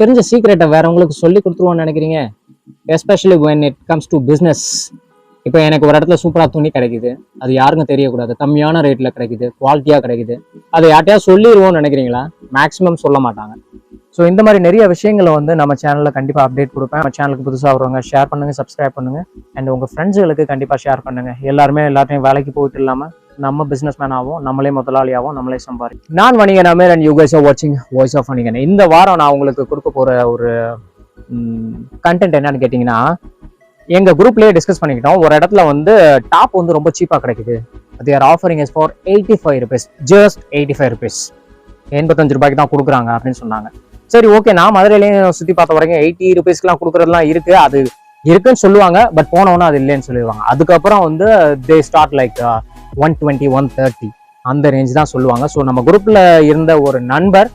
தெரிஞ்ச சீக்ரெட்டை வேறவங்களுக்கு சொல்லி கொடுத்துருவோம்னு நினைக்கிறீங்க? Especially when it comes to business இப்போ எனக்கு ஒரு இடத்துல சூப்பராக துணி கிடைக்குது. அது யாருக்கும் தெரியக்கூடாது. கம்மியான ரேட்டில் கிடைக்குது. குவாலிட்டியாக கிடைக்குது. அதை யார்ட்டையா சொல்லிடுவோம்னு நினைக்கிறீங்களா? மேக்ஸிமம் சொல்ல மாட்டாங்க. ஸோ இந்த மாதிரி நிறைய விஷயங்களை வந்து நம்ம சேனலில் கண்டிப்பாக அப்டேட் கொடுப்பேன். நம்ம சேனலுக்கு புதுசாக வருவாங்க ஷேர் பண்ணுங்கள் சப்ஸ்கிரைப் பண்ணுங்கள் அண்ட் உங்கள் ஃப்ரெண்ட்ஸுகளுக்கு கண்டிப்பாக ஷேர் பண்ணுங்க. எல்லாருமே எல்லாத்தையும் வேலைக்கு போயிட்டு இல்லாமல் நம்ம பிஸ்னஸ் மேன் ஆகும் நம்மளே முதலாளியாகவும் நம்மளே சம்பாரி நான் Vanigan Amer and you guys are வாட்சிங் வாய்ஸ் ஆஃப் வணிகன் இந்த வாரம் நான் உங்களுக்கு கொடுக்க போகிற ஒரு கண்டென்ட் என்னன்னு கேட்டிங்கன்னா எங்கள் குரூப்லேயே டிஸ்கஸ் பண்ணிக்கிட்டோம். ஒரு இடத்துல வந்து டாப் வந்து ரொம்ப சீப்பாக கிடைக்குது. அது are offering is for eighty five rupees just eighty five rupees எண்பத்தஞ்சு ரூபாய்க்கு தான் கொடுக்குறாங்க அப்படின்னு சொன்னாங்க. சரி ஓகே நான் மதுரையிலையும் சுற்றி பார்த்த வரைக்கும் எயிட்டி ருபீஸ்க்குலாம் கொடுக்குறதுலாம் இருக்குது அது இருக்குன்னு சொல்லுவாங்க பட் போனவொன்னே அது இல்லைன்னு சொல்லிடுவாங்க. அதுக்கப்புறம் வந்து they start like one twenty one thirty அந்த ரேஞ்ச் தான் சொல்லுவாங்க. ஸோ நம்ம குரூப்பில் இருந்த ஒரு நண்பர்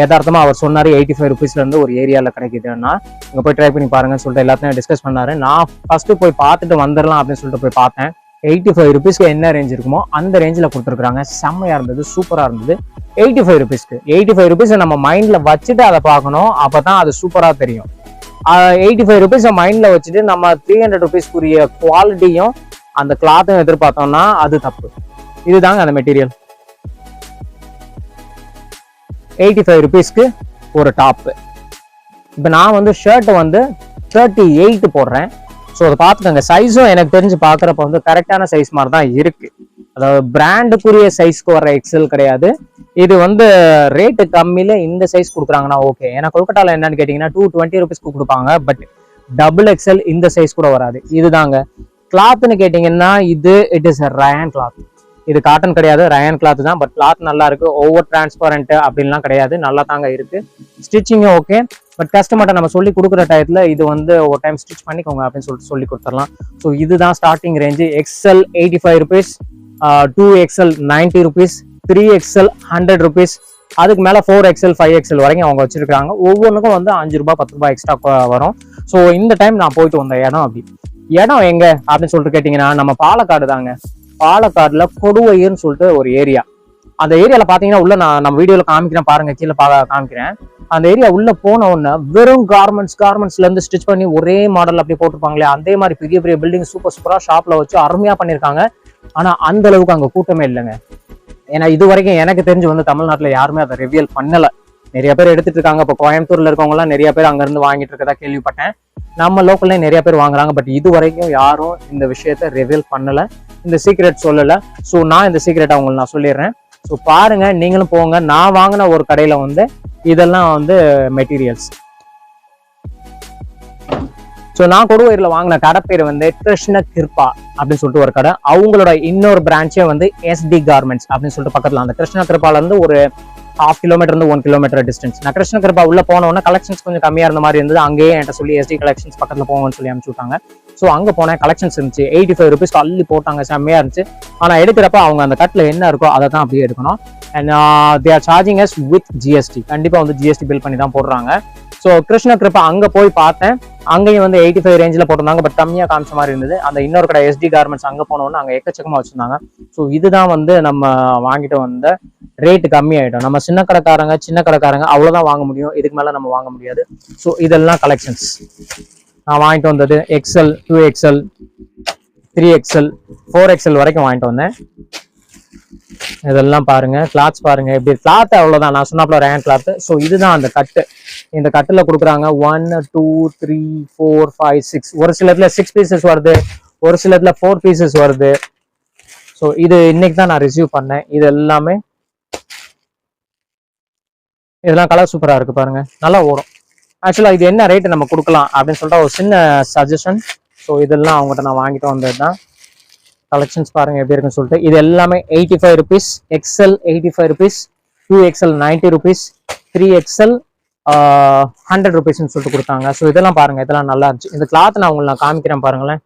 யதார்த்தமாக அவர் சொன்னார் எயிட்டி ஃபைவ் ருபீஸ்லேருந்து ஒரு ஏரியாவில் கிடைக்குதுன்னா இங்கே போய் ட்ரை பண்ணி பாருங்கன்னு சொல்லிட்டு எல்லாத்தையும் டிஸ்கஸ் பண்ணாரு. நான் ஃபஸ்ட்டு போய் பார்த்துட்டு வந்துடலாம் அப்படின்னு சொல்லிட்டு போய் பார்த்தேன். எயிட்டி ஃபைவ் ருபீஸ்க்கு என்ன ரேஞ்ச் இருக்குமோ அந்த ரேஞ்சில் கொடுத்துருக்காங்க செம்மையாக இருந்தது சூப்பராக இருந்தது. எயிட்டி ஃபைவ் ருபீஸ்க்கு எயிட்டி ஃபைவ் ருபீஸ் நம்ம மைண்டில் வச்சுட்டு அதை பார்க்கணும். அப்போ தான் அது சூப்பராக தெரியும். எயிட்டி ஃபைவ் ருபீஸை மைண்டில் வச்சுட்டு நம்ம த்ரீ ஹண்ட்ரட் ருபீஸ்க்குரிய குவாலிட்டியும் அந்த கிளாத்தையும் எதிர்பார்த்தோம்னா அது தப்பு. இதுதாங்க அந்த மெட்டீரியல் எயிட்டி ஃபைவ் ருபீஸ்க்கு ஒரு டாப்பு இப்போ நான் வந்து ஷர்ட் வந்து தேர்ட்டி எயிட் போடுறேன். ஸோ அதை பார்த்துக்கோங்க. சைஸும் எனக்கு தெரிஞ்சு பார்க்குறப்ப வந்து கரெக்டான சைஸ் மாதிரி தான் இருக்கு. அதாவது பிராண்டுக்குரிய சைஸ்க்கு வர எக்ஸல் கிடையாது. இது வந்து ரேட்டு கம்மியில் இந்த சைஸ் கொடுக்குறாங்கன்னா ஓகே ஏன்னா கொல்கட்டால என்னன்னு கேட்டிங்கன்னா டூ டுவெண்ட்டி ருபீஸ்க்கு கொடுப்பாங்க. பட் டபுள் எக்ஸல் இந்த சைஸ் கூட வராது. இதுதாங்க. கிளாத்னு கேட்டிங்கன்னா இது இட் இஸ் ரயான் கிளாத் இது காட்டன் கிடையாது ரயான் கிளாத் தான் பட் கிளாத் நல்லா இருக்கு ஓவர் டிரான்ஸ்பரண்ட் அப்படின்லாம் கிடையாது நல்லா தாங்க இருக்கு. ஸ்டிச்சிங்கும் ஓகே பட் கஸ்டமர்ட்ட நம்ம சொல்லி கொடுக்குற டயத்தில் இது வந்து ஒரு டைம் ஸ்டிச் பண்ணிக்கோங்க அப்படின்னு சொல்லிட்டு சொல்லி கொடுத்துடலாம். ஸோ இதுதான் starting range XL eighty five rupees two XL ninety rupees three XL hundred rupees அதுக்கு மேலே ஃபோர் எக்ஸ்எல் ஃபைவ் எக்ஸ்எல் வரைக்கும் அவங்க வச்சிருக்காங்க ஒவ்வொன்றுக்கும் வந்து அஞ்சு ரூபாய் பத்து ரூபாய் எக்ஸ்ட்ரா வரும். ஸோ இந்த டைம் நான் போயிட்டு வந்த இடம் அப்படி. இடம் எங்க அப்படின்னு சொல்லிட்டு கேட்டீங்கன்னா நம்ம பாலக்காடு தாங்க. பாலக்காடுல கொடுவையர்னு சொல்லிட்டு ஒரு ஏரியா அந்த ஏரியால பாத்தீங்கன்னா உள்ள நான் நம்ம வீடியோல காமிக்கிறேன். பாருங்க கீழே பா காமிக்கிறேன். அந்த ஏரியா உள்ள போன உடனே வெறும் கார்மெண்ட்ஸ் கார்மெண்ட்ஸ்ல இருந்து ஸ்டிச் பண்ணி ஒரே மாடல் அப்படி போட்டிருப்பாங்களே அதே மாதிரி பெரிய பெரிய பில்டிங் சூப்பர் சூப்பரா ஷாப்ல வச்சு அருமையா பண்ணிருக்காங்க ஆனா அந்த அளவுக்கு அங்க கூட்டமே இல்லைங்க. ஏன்னா இது வரைக்கும் எனக்கு தெரிஞ்சு வந்து தமிழ்நாட்டுல யாருமே அதை ரிவியல் பண்ணல. நிறைய பேர் எடுத்துட்டு இருக்காங்க. இப்போ கோயம்புத்தூர்ல இருக்கவங்க எல்லாம் நிறைய பேர் அங்க இருந்து வாங்கிட்டு இருக்கதா கேள்விப்பட்டேன். நம்ம லோக்கல்ல நிறைய பேர் வாங்குறாங்க பட் இது வரைக்கும் யாரும் இந்த விஷயத்த ரிவீல் பண்ணல. இந்த சீக்ரெட் சொல்லல. ஸோ நான் இந்த சீக்ரெட் அவங்களுக்கு நான் சொல்லிடுறேன். ஸோ பாருங்க நீங்களும் போங்க. நான் வாங்கின ஒரு கடையில வந்து இதெல்லாம் வந்து மெட்டீரியல்ஸ் ஸோ நான் கொடுவூரில் வாங்கின கடை பேர் வந்து கிருஷ்ண கிருப்பா அப்படின்னு சொல்லிட்டு ஒரு கடை. அவங்களோட இன்னொரு பிரான்ச்சே வந்து எஸ்டி கார்மெண்ட்ஸ் அப்படின்னு சொல்லிட்டு பக்கத்தில் அந்த கிருஷ்ண கிருப்பால இருந்து ஒரு ஹாஃப் கிலோமீட்டர் இருந்து ஒன் கிலோமீட்டர் டிஸ்டன்ஸ் நான் கிருஷ்ண கிருப்பா உள்ள போனோன்னா கலெக்ஷன்ஸ் கொஞ்சம் கம்மியா இருந்த மாதிரி இருந்தது. அங்கேயே என்கிட்ட சொல்லி எஸ்டி கலெக்ஷன்ஸ் பக்கத்தில் போங்கன்னு சொல்லி அனுப்பிச்சு விட்டாங்க. ஸோ அங்கே போனேன் கலெக்ஷன்ஸ் இருந்துச்சு. எயிட்டி ஃபைவ் ருபீஸ் அள்ளி போட்டாங்க. செம்மையா இருந்துச்சு. ஆனால் எடுக்கிறப்ப அவங்க அந்த கட்டில் என்ன இருக்கோ அதை தான் அப்படியே எடுக்கணும். And they are charging us with GST கண்டிப்பாக வந்து ஜிஎஸ்டி பில் பண்ணி தான் போடுறாங்க. ஸோ கிருஷ்ண கிருப்பா அங்கே போய் பார்த்தேன். அங்கேயும் வந்து எயிட்டி ஃபைவ் ரேஞ்சில் போட்டிருந்தாங்க. பட் கம்மியாக காமிச்ச மாதிரி இருந்தது. அந்த இன்னொரு கடை எஸ்டி கார்மெண்ட்ஸ் அங்கே போனோன்னு அங்கே எக்கச்சக்கமாக வச்சிருந்தாங்க. ஸோ இதுதான் வந்து நம்ம வாங்கிட்டு வந்த ரேட்டு கம்மியாயிடும். நம்ம சின்ன கடைக்காரங்க சின்ன கடைக்காரங்க அவ்வளோதான் வாங்க முடியும். இதுக்கு மேலே நம்ம வாங்க முடியாது. ஸோ இதெல்லாம் கலெக்ஷன்ஸ் நான் வாங்கிட்டு வந்தது XL two XL three XL four XL வரைக்கும் வாங்கிட்டு வந்தேன். இதெல்லாம் பாருங்க கிளாத்ஸ் பாருங்க. இப்படி கிளாத் அவ்வளவுதான். நான் சொன்னாப்ல ரேன் கிளாத் ஸோ இதுதான் அந்த கட்டு. இந்த கட்டுல கொடுக்குறாங்க one two three four five six ஒரு சிலத்துல சிக்ஸ் பீசஸ் வருது. ஒரு சிலத்துல ஃபோர் பீசஸ் வருது. ஸோ இது இன்னைக்கு தான் நான் ரிசீவ் பண்ணேன். இது எல்லாமே இதெல்லாம் கலர் சூப்பராக இருக்குது பாருங்கள் நல்லா ஓடும். ஆக்சுவலாக இது என்ன ரேட்டு நம்ம கொடுக்கலாம் அப்படின்னு சொல்லிட்டு ஒரு சின்ன சஜஷன் ஸோ இதெல்லாம் அவங்ககிட்ட நான் வாங்கிட்டு வந்தது தான் கலெக்ஷன்ஸ் பாருங்கள் எப்படி இருக்குன்னு சொல்லிட்டு. இது எல்லாமே eighty five rupees XL eighty five rupees two XL ninety rupees three XL hundred ருபீஸ்னு சொல்லிட்டு கொடுத்தாங்க. ஸோ இதெல்லாம் பாருங்கள் இதெல்லாம் நல்லா இருந்துச்சு. இந்த கிளாத் நான் உங்களுக்கு நான் காமிக்கிறேன் பாருங்களேன்.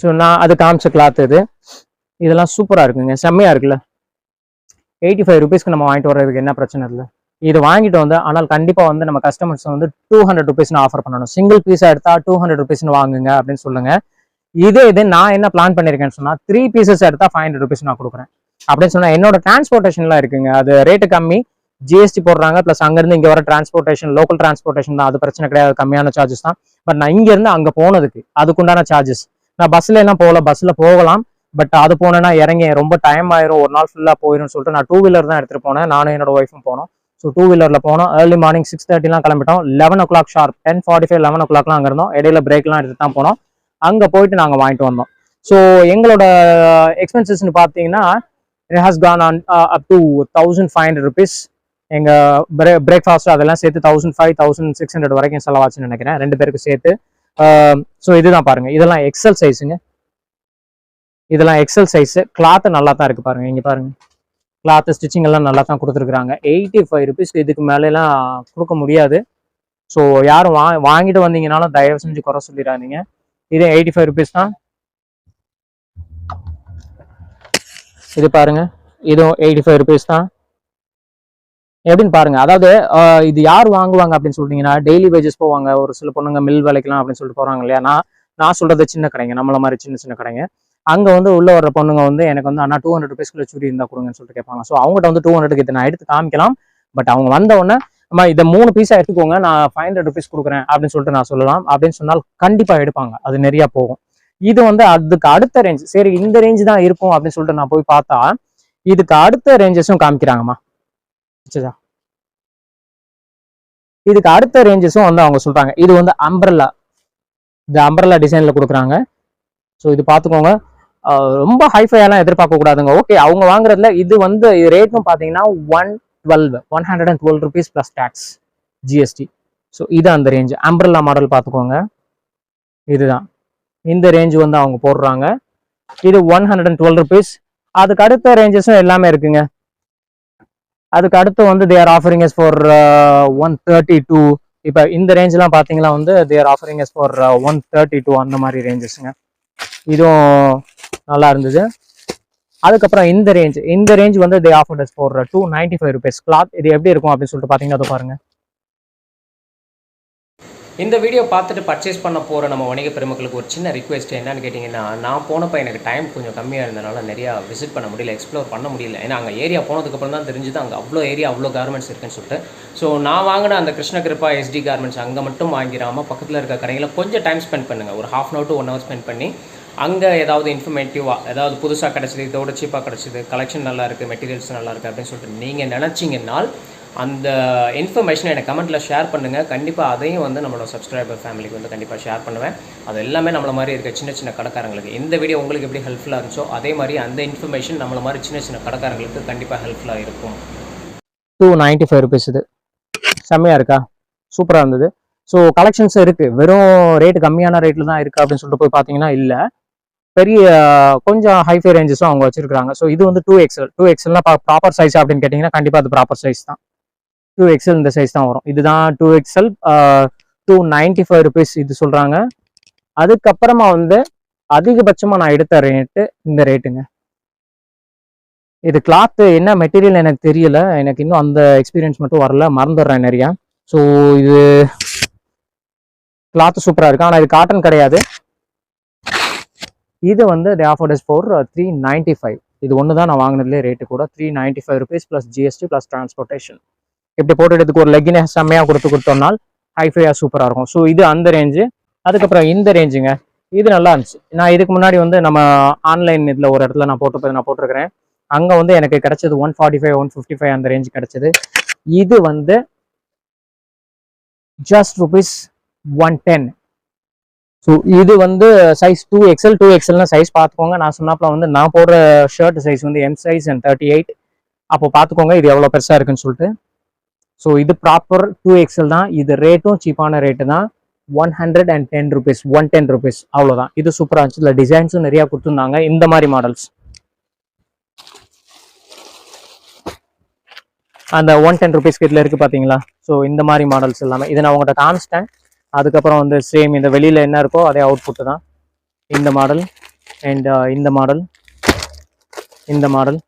ஸோ நான் அது காமிச்ச கிளாத் இது. இதெல்லாம் சூப்பராக இருக்குங்க. செம்மையா இருக்குல்ல? எயிட்டி ஃபைவ் ருபீஸ்க்கு நம்ம வாங்கிட்டு வர்றதுக்கு என்ன பிரச்சனை இல்லை? இது வாங்கிட்டு வந்து ஆனால் கண்டிப்பாக வந்து நம்ம கஸ்டமர்ஸ் வந்து டூ ஹண்ட்ரட் ருபீஸ்னு ஆஃபர் பண்ணணும். சிங்கிள் பீஸாக எடுத்தால் டூ ஹண்ட்ரட் ருபீஸ்னு வாங்குங்க அப்படின்னு சொல்லுங்க. இதே இது நான் என்ன பிளான் பண்ணிருக்கேன்னு சொன்னால் த்ரீ பீசஸ் எடுத்தால் ஃபைவ் ஹண்ட்ரட் ருபீஸ் நான் கொடுக்குறேன். அப்படின்னு சொன்னால் என்னோட டிரான்ஸ்போர்ட்டேஷன்லாம் இருக்குங்க. அது ரேட்டு கம்மி. ஜிஎஸ்டி போடுறாங்க ப்ளஸ் அங்கேருந்து இங்கே வர டிரான்ஸ்போர்ட்டேஷன் லோக்கல் டிரான்ஸ்போர்ட்டேஷன் தான். அது பிரச்சனை கிடையாது. கம்மியான சார்ஜஸ் தான். பட் நான் இங்கேருந்து அங்கே போனதுக்கு அதுக்குண்டான சார்ஜஸ் நான் பஸ்ல எல்லாம் போகல. பஸ்ல போகலாம். பட் அது போனேன்னா இறங்கி ரொம்ப டைம் ஆயிரும். ஒரு நாள் ஃபுல்லாக போயிடும்னு சொல்லிட்டு நான் டூ வீலர் தான் எடுத்துகிட்டு போனேன். நானும் என்னோட ஒய்ஃபும் போனோம். ஸோ டூ வீலரில் போனோம். ஏர்லி மார்னிங் சிக்ஸ் தேர்ட்டிலாம் கிளம்பிட்டோம். Eleven o'clock sharp ten forty five eleven ஓ கிளாக்லாம் அங்கே இருந்தோம். இடையில பிரேக்லாம் எடுத்து தான் போனோம். அங்கே போயிட்டு நாங்கள் வாங்கிட்டு வந்தோம். ஸோ எங்களோட எக்ஸ்பென்சஸ்ன்னு பார்த்தீங்கன்னா it has gone on up to thousand five hundred rupees எங்கள் பிரே பிரேக்ஃபாஸ்ட் அதெல்லாம் சேர்த்து thousand five thousand six hundred வரைக்கும் செலவாச்சுன்னு நினைக்கிறேன். ரெண்டு பேருக்கு சேர்த்து. Uh, ஸோ இதுதான் பாருங்க. இதெல்லாம் எக்ஸல் சைஸுங்க இதெல்லாம் எக்ஸல் சைஸு கிளாத்து நல்லா தான் இருக்குது பாருங்கள் இங்கே பாருங்க. கிளாத்து ஸ்டிச்சிங் எல்லாம் நல்லா தான் கொடுத்துருக்குறாங்க. எயிட்டி ஃபைவ் ருபீஸ்க்கு இதுக்கு மேலேலாம் கொடுக்க முடியாது. ஸோ யாரும் வா வாங்கிட்டு வந்தீங்கனாலும் தயவு செஞ்சு குறை சொல்லிடாதீங்க. இது எயிட்டி ஃபைவ் ருபீஸ் தான். இது பாருங்க. இதுவும் எயிட்டி ஃபைவ் ருபீஸ் தான். எப்படின்னு பாருங்க. அதாவது இது யார் வாங்குவாங்க அப்படின்னு சொல்லிட்டீங்கன்னா டெய்லி வேஜஸ் போவாங்க. ஒரு சில பொண்ணுங்க மில் வேலைக்கெல்லாம் அப்படின்னு சொல்லிட்டு போறாங்க இல்லையா? நான் நான் சொல்றது சின்ன கடைங்க. நம்மள மாதிரி சின்ன சின்ன கடைங்க. அங்கே வந்து உள்ள வர பொண்ணுங்க வந்து எனக்கு வந்து அண்ணா டூ ஹண்ட்ரட் ருபீஸ்க்குள்ள சுடி இருந்தா கொடுங்கன்னு சொல்லிட்டு கேட்பாங்க. ஸோ அவங்ககிட்ட வந்து டூ ஹண்ட்ரட் இதை நான் எடுத்து காமிக்கலாம். பட் அவங்க வந்த உடனே அம்மா இதை மூணு பீஸா எடுத்துக்கோங்க. நான் ஃபைவ் ஹண்ட்ரட் ருபீஸ் கொடுக்குறேன். அப்படின்னு சொல்லிட்டு நான் சொல்லலாம். அப்படின்னு சொன்னால் கண்டிப்பா எடுப்பாங்க. அது நிறைய போகும். இது வந்து அதுக்கு அடுத்த ரேஞ்ச் சரி இந்த ரேஞ்ச் தான் இருக்கும் அப்படின்னு சொல்லிட்டு நான் போய் பார்த்தா இதுக்கு அடுத்த ரேஞ்சஸும் காமிக்கிறாங்கம்மா. சரிதா இதுக்கு அடுத்த ரேஞ்சஸும் வந்து அவங்க சொல்றாங்க. இது வந்து அம்பரல்லா இந்த அம்பரல்லா டிசைன்ல கொடுக்குறாங்க. ஸோ இது பார்த்துக்கோங்க. ரொம்ப ஹைஃபையெல்லாம் எதிர்பார்க்க கூடாதுங்க. ஓகே அவங்க வாங்குறதுல இது வந்து ரேட்டும் பார்த்தீங்கன்னா one twelve one hundred and twelve rupees plus tax GST so இது அந்த ரேஞ்ச் அம்பரல்லா மாடல் பார்த்துக்கோங்க இதுதான். இந்த ரேஞ்சு வந்து அவங்க போடுறாங்க. இது one hundred and twelve rupees அதுக்கு அடுத்த ரேஞ்சஸும் எல்லாமே இருக்குங்க. அதுக்கு அடுத்து வந்து they're offering us for one thirty two இப்போ இந்த ரேஞ்செலாம் பார்த்தீங்கன்னா வந்து they're offering us for one thirty two அந்த மாதிரி ரேஞ்சஸ்ங்க இதுவும் நல்லா இருந்தது. அதுக்கப்புறம் இந்த ரேஞ்ச் இந்த ரேஞ்ச் வந்து தே ஆஃப் டஸ் போடுற two ninety five rupees cloth இது எப்படி இருக்கும் அப்படின்னு சொல்லிட்டு பார்த்தீங்கன்னா அதை பாருங்கள் இந்த வீடியோ பார்த்துட்டு பர்ச்சேஸ் பண்ண போகிற நம்ம வணிக பெருமக்களுக்கு ஒரு சின்ன ரிக்வெஸ்ட் என்னன்னு கேட்டிங்கன்னா நான் போனப்போ எனக்கு டைம் கொஞ்சம் கம்மியாக இருந்தனால நிறையா விசிட் பண்ண முடியல எக்ஸ்ப்ளோர் பண்ண முடியல. ஏன்னா அங்கே ஏரியா போனதுக்கப்புறம் தான் தெரிஞ்சுது அங்கே அவ்வளோ ஏரியா அவ்வளோ கார்மெண்ட்ஸ் இருக்குன்னு சொல்லிட்டு. ஸோ நான் வாங்கின அந்த கிருஷ்ணகிருப்பா எஸ்டி கார்மெண்ட்ஸ் அங்கே மட்டும் வாங்கிடாமல் பக்கத்தில் இருக்க கடைகளை கொஞ்சம் டைம் ஸ்பெண்ட் பண்ணுங்கள் ஒரு half an hour to one hour spend பண்ணி அங்கே ஏதாவது இன்ஃபர்மேட்டிவாக ஏதாவது புதுசாக கிடச்சிது இதோட சீப்பாக கிடச்சிது கலெக்ஷன் நல்லா இருக்குது மெட்டீரியல்ஸ் நல்லா இருக்குது அப்படின்னு சொல்லிட்டு நீங்கள் நினச்சிங்கன்னால் அந்த இன்ஃபர்மேஷனை எனக்கு கமெண்ட்டில் ஷேர் பண்ணுங்கள் கண்டிப்பாக அதையும் வந்து நம்மளோட சப்ஸ்கிரைபர் ஃபேமிலிக்கு வந்து கண்டிப்பாக ஷேர் பண்ணுவேன். அது எல்லாமே நம்மள மாதிரி இருக்க சின்ன சின்ன கடைக்காரங்களுக்கு இந்த வீடியோ உங்களுக்கு எப்படி ஹெல்ப்ஃபுல்லாக இருந்துச்சோ அதே மாதிரி அந்த இன்ஃபர்மேஷன் நம்மள மாதிரி சின்ன சின்ன கடைக்காரங்களுக்கு கண்டிப்பாக ஹெல்ப்ஃபுல்லாக இருக்கும். டூ நைன்ட்டி ஃபைவ் ருபீஸ் இது. செம்மையாக இருக்கா? சூப்பராக இருந்தது. ஸோ கலெக்ஷன்ஸ் இருக்குது வெறும் ரேட் கம்மியான ரேட்டில் தான் இருக்குது அப்படின்னு சொல்லிட்டு போய் பார்த்தீங்கன்னா இல்லை. பெரிய கொஞ்சம் ஹைஃபை ரேஞ்சஸும் அவங்க வச்சிருக்காங்க ஸோ இது வந்து டூ எக்ஸல் டூ எக்ஸல்னா ப்ராப்பர் சைஸ் அப்படின்னு கேட்டிங்கன்னா கண்டிப்பாக அது ப்ராப்பர் சைஸ் தான். டூ எக்ஸல் இந்த சைஸ் தான் வரும். இதுதான் two XL two ninety five rupees இது சொல்கிறாங்க அதுக்கப்புறமா வந்து அதிகபட்சமாக நான் எடுத்த ரேட்டு இந்த ரேட்டுங்க இது கிளாத்து என்ன மெட்டீரியல் எனக்கு தெரியல. எனக்கு இன்னும் அந்த எக்ஸ்பீரியன்ஸ் மட்டும் வரல. மறந்துடுறேன் நிறையா. ஸோ இது கிளாத்து சூப்பராக இருக்கு. ஆனால் இது காட்டன் கிடையாது. இது வந்து they offered is for three ninety five இது ஒன்று தான் நான் வாங்கினதுலேயே ரேட்டு கூட three ninety five rupees plus GST plus transportation இப்படி போட்டுறதுக்கு ஒரு லெக்கினை செம்மையாக கொடுத்து கொடுத்தோம்னால் ஹைஃபையாக சூப்பராக இருக்கும். ஸோ இது அந்த ரேஞ்சு அதுக்கப்புறம் இந்த ரேஞ்சுங்க இது நல்லா இருந்துச்சு. நான் இதுக்கு முன்னாடி வந்து நம்ம ஆன்லைன் இதில் ஒரு இடத்துல நான் போட்டு நான் போட்டிருக்கிறேன். அங்கே வந்து எனக்கு கிடைச்சது one forty five one fifty five அந்த ரேஞ்ச் கிடைச்சது. இது வந்து just rupees one ten so இது வந்து சைஸ் டூ எக்ஸ்எல் டூ எக்ஸ்எல்னா சைஸ் பார்த்துக்கோங்க. நான் சொன்னாப்புல வந்து நான் போடுற ஷர்ட் சைஸ் வந்து M size and thirty eight அப்போ பார்த்துக்கோங்க இது எவ்வளோ பெருசாக இருக்குன்னு சொல்லிட்டு. ஸோ இது ப்ராப்பர் டூ எக்ஸ்எல் தான். இது ரேட்டும் சீப்பான ரேட்டு தான். One hundred and ten rupees one ten rupees அவ்வளோதான் இது சூப்பராக இருந்துச்சு. இல்லை டிசைன்ஸும் நிறையா கொடுத்துருந்தாங்க. இந்த மாதிரி மாடல்ஸ் அந்த ஒன் டென் ருபீஸ்க்கு இதில் இருக்குது பார்த்தீங்களா ஸோ இந்த மாதிரி மாடல்ஸ் எல்லாமே. இதை நான் உங்கள்கிட்ட காமிச்சிட்டேன். அதுக்கப்புறம் வந்து சேம் இந்த வெளியில் என்ன இருக்கோ அதே அவுட்புட்டு தான். இந்த மாடல் அண்ட் uh, இந்த மாடல் இந்த மாடல்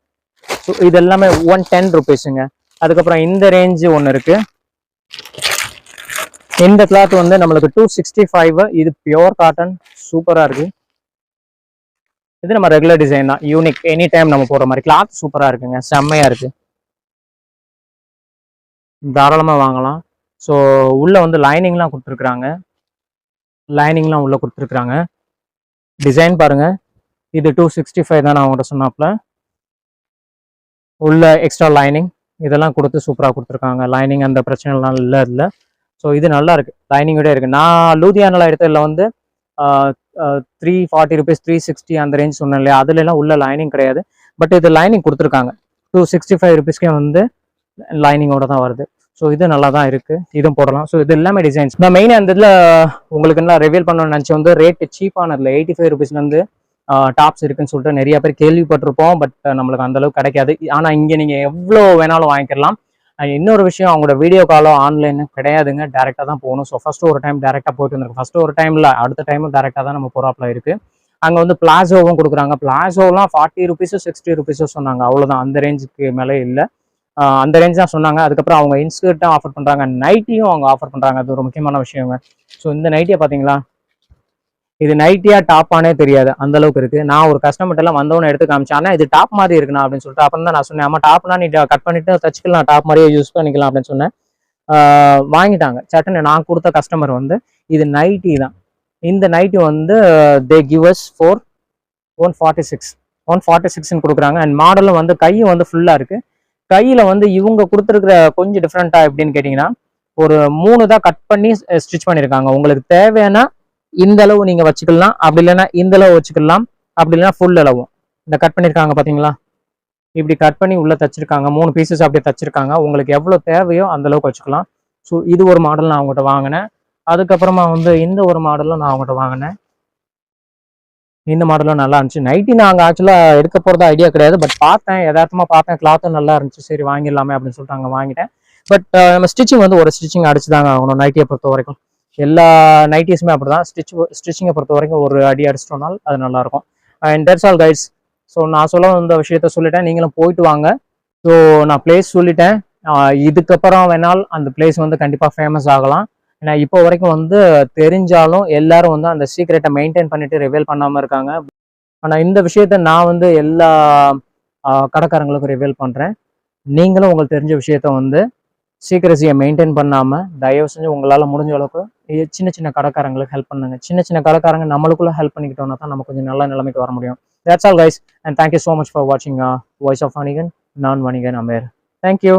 ஸோ இது எல்லாமே ஒன் டென் ருபீஸுங்க அதுக்கப்புறம் இந்த ரேஞ்சு ஒன்று இருக்குது இந்த கிளாத் வந்து நம்மளுக்கு டூ சிக்ஸ்டி ஃபைவ் இது பியோர் காட்டன் சூப்பராக இருக்குது இது நம்ம ரெகுலர் டிசைன் தான். யூனிக் எனி டைம் நம்ம போடுற மாதிரி. கிளாத் சூப்பராக இருக்குங்க. செம்மையாக இருக்குது தாராளமாக வாங்கலாம். ஸோ உள்ளே வந்து லைனிங்லாம் கொடுத்துருக்குறாங்க. லைனிங்லாம் உள்ளே கொடுத்துருக்குறாங்க. டிசைன் பாருங்க. இது டூ சிக்ஸ்டி ஃபைவ் தான் நான் உங்கள்கிட்ட சொன்னாப்புல. உள்ள எக்ஸ்ட்ரா லைனிங் இதெல்லாம் கொடுத்து சூப்பராக கொடுத்துருக்காங்க. லைனிங் அந்த பிரச்சனைலாம் இல்லை இல்லை. ஸோ இது நல்லா இருக்குது லைனிங்கோட இருக்குது நான் லூதியானில் எடுத்ததில் வந்து three forty rupees three sixty அந்த ரேஞ்ச் சொன்னேன் இல்லையா? அதுலலாம் உள்ள லைனிங் கிடையாது. பட் இது லைனிங் கொடுத்துருக்காங்க. டூ சிக்ஸ்டி ஃபைவ் ருபீஸ்க்கே வந்து லைனிங்கோட தான் வருது. ஸோ இது நல்லா தான் இருக்குது இதுவும் போடலாம். ஸோ இது எல்லாமே டிசைன்ஸ் நான் மெயினாக இந்த இதில் உங்களுக்கு என்ன ரிவீல் பண்ணணும்னு நினச்சி வந்து ரேட்டு சீப்பானதில் எயிட்டி ஃபைவ் ருபீஸ்லேருந்து டாப்ஸ் இருக்குன்னு சொல்லிட்டு நிறைய பேர் கேள்விப்பட்டிருப்போம். பட் நம்மளுக்கு அந்தளவுக்கு கிடைக்காது. ஆனால் இங்கே நீங்கள் எவ்வளோ வேணாலும் வாங்கிக்கலாம். இன்னொரு விஷயம் அவங்களோட வீடியோ காலோ ஆன்லைனும் கிடையாதுங்க. டேரெக்டாக தான் போகணும். ஸோ ஃபஸ்ட்டு ஒரு டைம் டேரெக்டாக போயிட்டு வந்திருக்கு ஃபஸ்ட்டு ஒரு டைமில் அடுத்த டைமும் டேரெக்டாக தான் நம்ம போகிறாப்புல இருக்குது அங்கே வந்து பிளாசோவும் கொடுக்குறாங்க. பிளாசோலாம் ஃபார்ட்டி ருபீஸோ சிக்ஸ்டி ருபீஸோ சொன்னாங்க. அவ்வளோதான் அந்த ரேஞ்சுக்கு மேலே இல்லை. அந்த ரேஞ்ச் தான் சொன்னாங்க. அதுக்கப்புறம் அவங்க இன்ஸ்கர்ட்டும் ஆஃபர் பண்ணுறாங்க நைட்டியும் அவங்க ஆஃபர் பண்ணுறாங்க அது ஒரு முக்கியமான விஷயங்க. ஸோ இந்த நைட்டியை பார்த்தீங்களா இது நைட்டியா டாப்பானே தெரியாது. அந்த அளவுக்கு இருக்கு. நான் ஒரு கஸ்டமர்ட்ட எல்லாம் வந்தவன எடுத்து காமிச்சேன். ஆனால் இது டாப் மாதிரி இருக்குண்ணா அப்படின்னு சொல்லிட்டு அப்புறம் தான் நான் சொன்னேன். ஆமா டாப்னா நீ கட் பண்ணிட்டு தச்சுக்கலாம். டாப் மாதிரியே யூஸ் பண்ணிக்கலாம் அப்படின்னு சொன்னேன். வாங்கிட்டாங்க. சட்டுன்னு நான் கொடுத்த கஸ்டமர் வந்து இது நைட்டி தான். இந்த நைட்டி வந்து they gives for one forty six one forty சிக்ஸ்னு கொடுக்குறாங்க. அண்ட் மாடலும் வந்து கையும் வந்து ஃபுல்லாக இருக்குது கையில வந்து இவங்க கொடுத்துருக்குற கொஞ்சம் டிஃப்ரெண்ட்டா எப்படின்னு கேட்டிங்கன்னா ஒரு மூணு தான் கட் பண்ணி ஸ்டிச் பண்ணியிருக்காங்க. உங்களுக்கு தேவையான இந்த அளவு நீங்க வச்சுக்கலாம். அப்படி இல்லைன்னா இந்த அளவு வச்சுக்கலாம். அப்படி இல்லைன்னா ஃபுல் அளவும் இந்த கட் பண்ணியிருக்காங்க பாத்தீங்களா? இப்படி கட் பண்ணி உள்ள தச்சிருக்காங்க. மூணு பீசஸ் அப்படியே தச்சிருக்காங்க. உங்களுக்கு எவ்வளவு தேவையோ அந்த அளவுக்கு வச்சுக்கலாம். ஸோ இது ஒரு மாடல் நான் அவங்ககிட்ட வாங்கினேன். அதுக்கப்புறமா வந்து இந்த ஒரு மாடலும் நான் அவங்ககிட்ட வாங்கினேன். இந்த மாடலும் நல்லா இருந்துச்சு. நைட்டி நாங்கள் ஆக்சுவலாக எடுக்க போகிறதா ஐடியா கிடையாது. பட் பார்த்தேன். யதார்த்தமாக பார்த்தேன். கிளாத்தும் நல்லா இருந்துச்சு. சரி வாங்கிடலாமே அப்படின்னு சொல்லிட்டு அங்கே வாங்கிட்டேன். பட் நம்ம ஸ்டிச்சிங் வந்து ஒரு ஸ்டிச்சிங் அடிச்சு தாங்க ஆகணும். நைட்டியை பொறுத்த வரைக்கும். எல்லா நைட்டிஸுமே அப்படி தான் ஸ்டிச் ஸ்டிச்சிங்கை பொறுத்த வரைக்கும் ஒரு அடி அடிச்சிட்டோம்னால் அது நல்லா இருக்கும். And that's all guys so நான் சொல்ல வந்த விஷயத்த சொல்லிட்டேன். நீங்களும் போயிட்டு வாங்க. ஸோ நான் பிளேஸ் சொல்லிட்டேன். இதுக்கப்புறம் வேணால் அந்த பிளேஸ் வந்து கண்டிப்பாக ஃபேமஸ் ஆகலாம். ஏன்னா இப்போ வரைக்கும் வந்து தெரிஞ்சாலும் எல்லாரும் வந்து அந்த சீக்ரெட்டை மெயின்டைன் பண்ணிட்டு ரிவீல் பண்ணாமல் இருக்காங்க. ஆனால் இந்த விஷயத்த நான் வந்து எல்லா கடைக்காரங்களுக்கும் ரிவீல் பண்ணுறேன் நீங்களும் உங்களுக்கு தெரிஞ்ச விஷயத்த வந்து சீக்கிரசியை மெயின்டைன் பண்ணாமல் தயவு செஞ்சு உங்களால் முடிஞ்ச அளவுக்கு சின்ன சின்ன கடைக்காரங்களுக்கு ஹெல்ப் பண்ணுங்க. சின்ன சின்ன கடைக்காரங்க நம்மளுக்குள்ள ஹெல்ப் பண்ணிக்கிட்டோம்னா தான் நம்ம கொஞ்சம் நல்ல நிலைமைக்கு வர முடியும். That's all guys and thank you so much for வாட்சிங் வாய்ஸ் ஆஃப் வணிகன் நான் வணிகன் அமேர். தேங்க்யூ